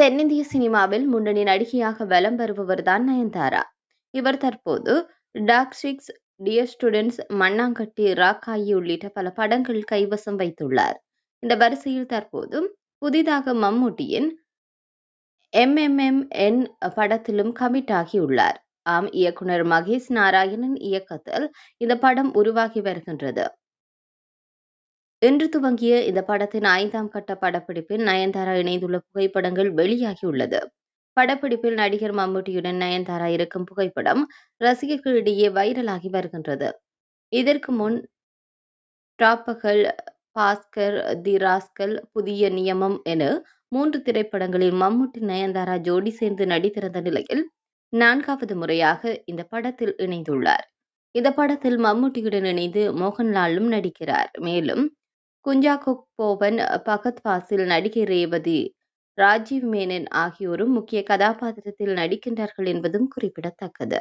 தென்னிந்திய சினிமாவில் முன்னணி நடிகையாக வலம் வருபவர்தான் நயன்தாரா. இவர் தற்போது டாக் சிக்ஸ் டியர் ஸ்டூடெண்ட்ஸ் மண்ணாங்கட்டி ராக்காயி உள்ளிட்ட பல படங்கள் கைவசம் வைத்துள்ளார். இந்த வரிசையில் தற்போது புதிதாக மம்முட்டியின் எம்எம்எம்என் படத்திலும் கமிட் ஆகியுள்ளார். ஆம் இயக்குனர் மகேஷ் நாராயணன் இயக்கத்தில் இந்த படம் உருவாகி வருகின்றது. இன்று துவங்கிய இந்த படத்தின் ஐந்தாம் கட்ட படப்பிடிப்பில் நயன்தாரா இணைந்துள்ள புகைப்படங்கள் வெளியாகியுள்ளது. படப்பிடிப்பில் நடிகர் மம்முட்டியுடன் நயன்தாரா இருக்கும் புகைப்படம் ரசிகர்களிடையே வைரலாகி வருகின்றது. இதற்கு முன் டாப்பகல் பாஸ்கர் தி ராஸ்கல் புதிய நியமம் என மூன்று திரைப்படங்களில் மம்முட்டி நயன்தாரா ஜோடி சேர்ந்து நடித்திருந்த நிலையில் நான்காவது முறையாக இந்த படத்தில் இணைந்துள்ளார். இந்த படத்தில் மம்முட்டியுடன் இணைந்து மோகன்லாலும் நடிக்கிறார். மேலும் குஞ்சாகோ போவன் பகத் பாசில் நடிகை ரேவதி ராஜீவ் மேனன் ஆகியோரும் முக்கிய கதாபாத்திரத்தில் நடிக்கின்றார்கள் என்பதும் குறிப்பிடத்தக்கது.